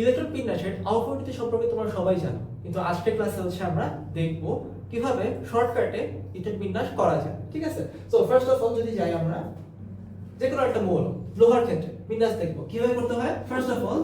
Electron বিন্যাসের আউটপুটটি সম্পর্কে তোমরা সবাই জানো। কিন্তু আজকের ক্লাসে হচ্ছে আমরা দেখব কীভাবে শর্টকাটে ইলেকট্রন বিন্যাস করা যায়, ঠিক আছে? সো ফার্স্ট অফ অল যদি যাই আমরা যে কোনো একটা মৌল, লোহার ক্ষেত্রে বিন্যাস দেখব। কীভাবে করতে হয়? First of all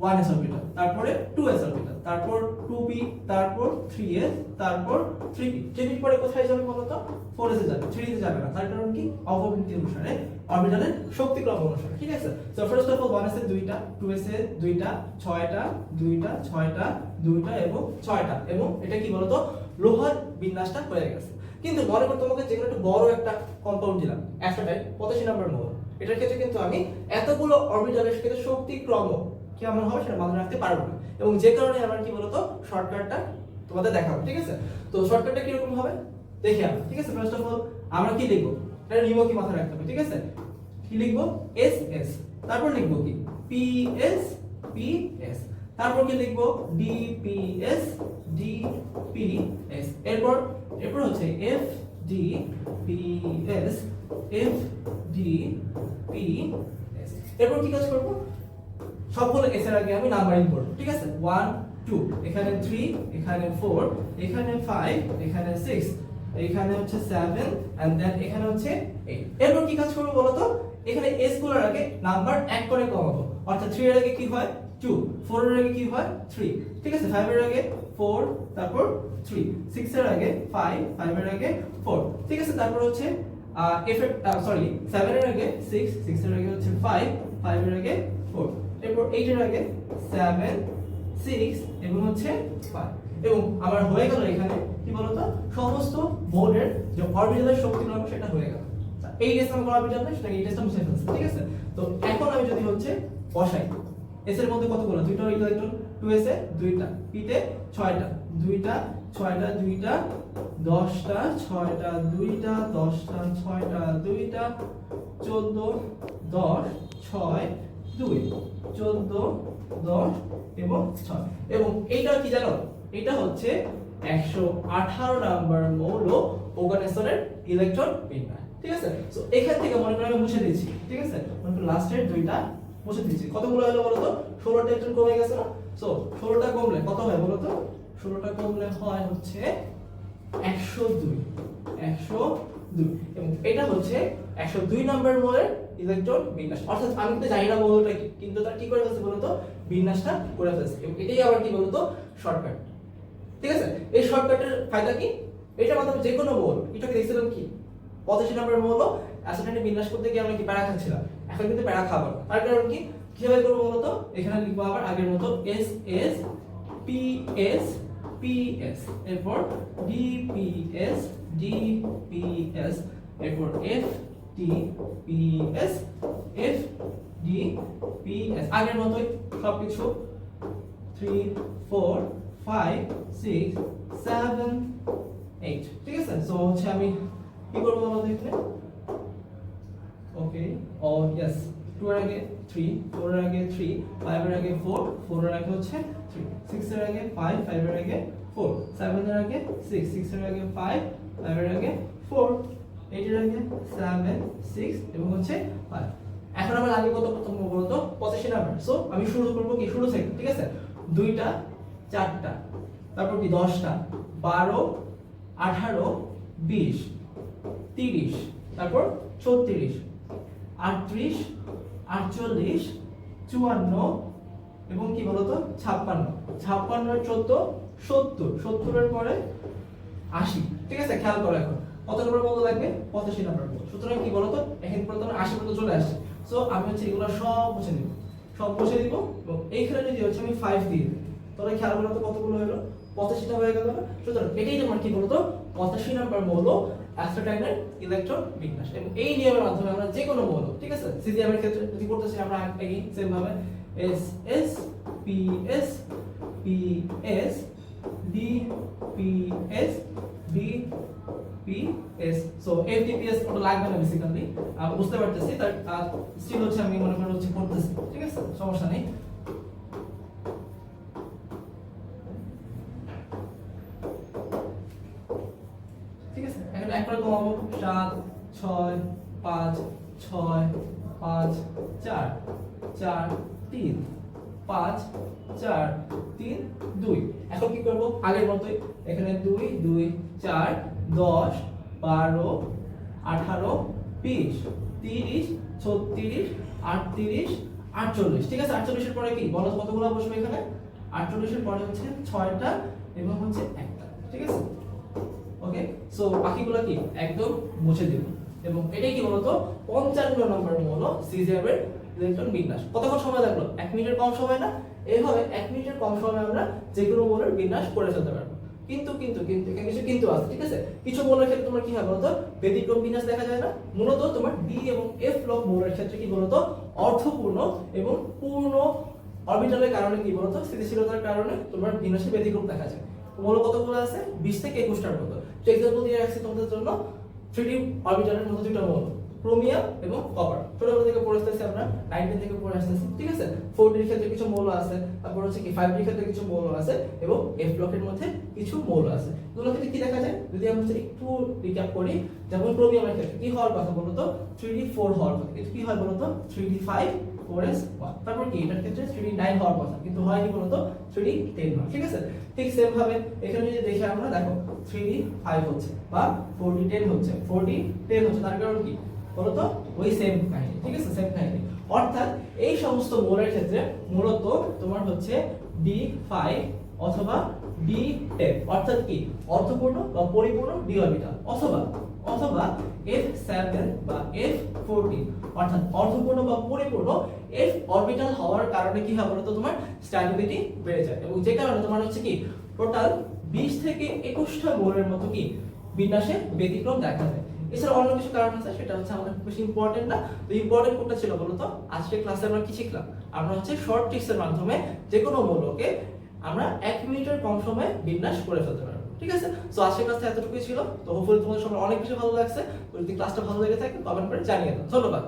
one S orbital তারপরে টু এস অরবিটাল তারপর টু পি তারপর থ্রি এস তারপর থ্রি পি থ্রি পরে কোথায় যাবে বলতো? ফোর এসে যাবে থ্রি তে যাবে না, তার কারণ কি? অববৃত্তি অনুসারে অরবিটালের শক্তি ক্রম অনুসারে, ঠিক আছে? So first of all one S এর দুইটা টু এস এর দুইটা, ছয়টা দুইটা ছয়টা, দুইটা এবং ছয়টা, এবং এটা কি বলতো? লোহার বিন্যাসটা হয়ে গেছে। কিন্তু মনে করো তোমাকে যেগুলো একটু বড় একটা কম্পাউন্ড দিলাম একটাই পঁচাশি নাম্বার মৌল এটার ক্ষেত্রে কিন্তু আমি এতগুলো অরবিটালের ক্ষেত্রে শক্তি ক্রম কেমন হবে সেটা মাথায় রাখতে পারব না। এবং যে কারণে আমার কি বলতো শর্টকাটটা তোমাদের দেখাবো, ঠিক আছে? তো শর্টকাটটা কীরকম হবে? দেখি আমরা ঠিক আছে? ফার্স্ট অফ অল আমরা কি লিখব? এটা নিয়ম কি মাথায় রাখতে হবে, ঠিক আছে? কি লিখব? এস এস তারপর লিখব কি? পি এস পি এস তারপর কি লিখব? D P S D P S এরপর এরপর হচ্ছে F D P S F D P S এরপর কি কাজ করব? সবগুলো এস এর আগে আমি নাম্বারিং করব, ঠিক আছে? 1 2 এখানে 3 এখানে 4 এখানে 5 এখানে 6 এখানে হচ্ছে 7 এন্ড দেন এখানে হচ্ছে 8 এরপর কি কাজ করব বলো তো এখানে এসগুলোর আগে নাম্বার এক করে কমাবো। অর্থাৎ 3 এর আগে কি হয়? 2 4 এর আগে কি হয়? 3 ঠিক আছে? 5 এর আগে 4 তারপর 3 6 এর আগে 5 5 এর আগে 4 ঠিক আছে? তারপর হচ্ছে এফ সরি 7 এর আগে 6 6 এর আগে হচ্ছে 5 5 এর আগে 4 এরপর 8 এর আগে 7 6 এবং হচ্ছে 5 এবং আমার হয়ে গেল এখানে, কি বলতো? সমস্ত বোর্ডের যে অরবিটালের শক্তি ক্রম সেটা হয়ে গেল। এই টেস্ট আমার অরবিটাল না সেটা এই টেস্ট মুছে ফেলছি ঠিক আছে? তো এখন আমি যদি হচ্ছে বসাই এস এর মধ্যে কতগুলো? দুইটা ইলেকট্রন টু এস এ দুইটা পি তে ছয়টা। দুইটা ছয়টা, দুইটা, দশটা, ছয়টা, দুইটা, দশটা, ছয়টা, দুইটা, চোদ্দ, দশ, ছয় দুই, চোদ্দ, দশ এবং ছয়। এবং এইটা কি জানো? এটা হচ্ছে একশো আঠারো নাম্বার মৌল ওগানেসনের ইলেকট্রন বিন্যাস। ঠিক আছে? তো এখান থেকে মনে করে আমি মুছে দিচ্ছি ঠিক আছে? মনে করো লাস্টের দুইটা মুছে দিচ্ছি কতগুলো হলো বলো তো? ষোলোটা ইলেকট্রন কমে গেছে না? সো ষোলোটা কমলে কত হয় বলো তো? ষোলোটা কমলে হয় হচ্ছে একশো দুই। একশো দুই। এবং এটা হচ্ছে একশো দুই নম্বর মোলের ইলেকট্রন বিন্যাস। অর্থাৎ আমি কিন্তু জানি না মৌলটা কি, কিন্তু তার কি করে ফেলছে বলতো বিন্যাসটা করে ফেলছে। এটাই আবার কি বলতো শর্টকাট ঠিক আছে? এই শর্টকাটের ফায়দা কি? এটা মাধ্যমে যে কোনো মৌল এটাকে দেখছিলাম কি? পঁচাশি নম্বর মৌল অ্যাসিডেন্টের বিন্যাস করতে গিয়ে আমরা কি প্যারা খাচ্ছিলাম? এখন কিন্তু প্যারা খাব না। তার কারণ কি? কীভাবে করব বলতো এখানে লিখব আবার আগের মতো S S P S P S এরপর D P S D P S এরপর এফ টি এফ ডি আগের মতোই সবকিছু three four five six seven eight ঠিক আছে? সো হচ্ছে আমি কি করব বলো এখানে? ওকে ও টু এর আগে থ্রি ফোর এর আগে থ্রি ফাইভ এর আগে ফোর ফোর এর আগে হচ্ছে থ্রি সিক্স এর আগে ফাইভ ফাইভ এর আগে ফোর সেভেন এর আগে সিক্স সিক্স এর আগে ফাইভ ফাইভ এর আগে ফোর এইট আগে সেভেন সিক্স এবং হচ্ছে ফাইভ এখন আমার আগে কত প্রথম বলতো? পঁচাশি নাম্বার সো আমি শুরু করব কি? শুরু থেকে, ঠিক আছে? দুইটা, চারটা, তারপর কি? দশটা, বারো, আঠারো, বিশ, তিরিশ, তারপর ছত্রিশ, আটত্রিশ, আটচল্লিশ, চুয়ান্ন এবং কি বলতো? ছাপ্পান্ন। ছাপ্পান্ন, চোদ্দ, সত্তর। সত্তরের পরে আশি। ঠিক আছে? খেয়াল করো এখন। কত নম্বর বলতে লাগবে? পঁচাশি নম্বর বল সুতরাং কি বলতো? এখন পর্যন্ত আশি পর্যন্ত চলে আসছে। সো আমি হচ্ছে এগুলো সব মুছে দিব সব মুছে দিব এবং এইখানে যদি হচ্ছে আমি ফাইভ দিই তাহলে খেয়াল করো তো কতগুলো হলো? পঁচাশিটা হয়ে গেল না? সুতরাং এটাই তোমার কি বলতো? পঁচাশি নাম্বার মৌল অ্যাস্ট্রোটাইনের ইলেকট্রন বিন্যাস এবং এই নিয়মের মাধ্যমে আমরা যে কোনো মৌল ঠিক আছে? সিজিএমের ক্ষেত্রে যদি করতেছি আমরা আগে সেম ভাবে। S S P S P S D P S D S so FDPS ওটা লাগবে না বেসিক্যালি বুঝতে পারতেছি তার স্টিল হচ্ছে আমি মনে করি হচ্ছে করতেছি, ঠিক আছে? সমস্যা নেই। ঠিক আছে? এখন এক করে কমাবো সাত, ছয়, পাঁচ ছয়, পাঁচ, চার চার, তিন, পাঁচ, চার, তিন, দুই। এখন কি করব? আগের মতোই, এখানে দুই দুই, চার দশ, বারো, আঠারো, বিশ, তিরিশ, ছত্রিশ, আটত্রিশ, আটচল্লিশ। ঠিক আছে? আটচল্লিশের পরে কি? বলো কতগুলো বসবে এখানে? আটচল্লিশের পরে হচ্ছে ছয়টা এবং হচ্ছে একটা। ঠিক আছে? ওকে সো বাকিগুলো কি? একদম মুছে দিব। এবং এটাই কি বলতো? পঞ্চান্ন নম্বর হলো সিজিএমের ইলেকট্রন বিন্যাস। কতক্ষণ সময় লাগল? এক মিনিটের কম সময় না? এইভাবে এক মিনিটের কম সময়ে আমরা যে কোনো মৌলের বিন্যাস করে ফেলতে পারব। কিন্তু কিন্তু কিন্তু, এখানে কিছু কিন্তু আছে, ঠিক আছে? কিছু মৌলের ক্ষেত্রে তোমার কি হয় বলতো ব্যতিক্রম বিন্যাস দেখা যায় না? মূলত তোমার ডি এবং এফ ব্লক মৌলের ক্ষেত্রে কি বলতো অর্থপূর্ণ এবং পূর্ণ অরবিটালের কারণে কি বলতো স্থিতিশীলতার কারণে তোমার বিন্যাসে ব্যতিক্রম দেখা যায়। মৌল কতগুলো আছে? বিশ থেকে একুশটার মতো। তো এক্সাম্পল দিয়ে রাখছি তোমাদের জন্য। থ্রি অরবিটালের মতো দুটো ক্রোমিয়াম এবং কপার। ছোটবেলা থেকে পড়ে আসতেছি আমরা নাইন থেকে পড়ে আসতেছি, ঠিক আছে? ফোর ডির ক্ষেত্রে কিছু মৌল আছে, তারপর হচ্ছে কি ফাইভ ডির ক্ষেত্রে কিছু মৌল আছে এবং এফ ব্লকের মধ্যে কিছু মৌল আছে। এগুলো ক্ষেত্রে কি দেখা যায়? যদি আমরা একটু রিক্যাপ করি, যেমন ক্রোমিয়ামের ক্ষেত্রে কি হওয়ার কথা বলতো? থ্রি ডি ফোর হওয়ার কথা। কিন্তু কি হয় বলতো? Three D five four S one তারপর কি এটার ক্ষেত্রে থ্রি ডি নাইন হওয়ার কথা। কিন্তু হয় কি বলতো? থ্রি টেন হয় ঠিক আছে? ঠিক সেম ভাবে এখানে যদি দেখি আমরা, দেখো থ্রি ডি ফাইভ হচ্ছে বা ফোর ডি টেন হচ্ছে। ফোর ডি টেন হচ্ছে, তার কারণ কি? বলতো? ওই সেম কাহিনী, ঠিক আছে? সেম কাহিনী। অর্থাৎ এই সমস্ত মৌলের ক্ষেত্রে মূলত তোমার হচ্ছে ডি ফাইভ অথবা ডি টেন অর্থাৎ কি? অর্থপূর্ণ বা পরিপূর্ণ ডি অরবিটাল অথবা অথবা এফ সেভেন বা এফ ফোরটিন অর্থাৎ অর্থপূর্ণ বা পরিপূর্ণ এফ অরবিটাল হওয়ার কারণে কি হবে বলতো তোমার? স্ট্যাবিলিটি বেড়ে যায়। এবং যে কারণে তোমার হচ্ছে কি? টোটাল বিশ থেকে একুশটা মৌলের মতো কি? বিন্যাসে ব্যতিক্রম দেখা যায়। এছাড়া অন্য কিছু কারণ আছে, সেটা হচ্ছে আমাদের খুব বেশি ইম্পর্টেন্ট না। তো ইম্পর্টেন্ট কোনটা ছিল বলতো, আজকে ক্লাসে আমরা কি শিখলাম? আমরা হচ্ছে শর্ট ট্রিক্সের মাধ্যমে যে কোনো মৌলকে আমরা এক মিনিটের কম সময়ে বিন্যাস করে ফেলতে পারব, ঠিক আছে? সো আজকের ক্লাসটা এতটুকুই ছিল। তো হোপফুলি তোমাদের সবার অনেক কিছু ভালো লাগছে। তো যদি ক্লাসটা ভালো লেগে থাকে কমেন্ট করে জানিয়ে দাও। ধন্যবাদ।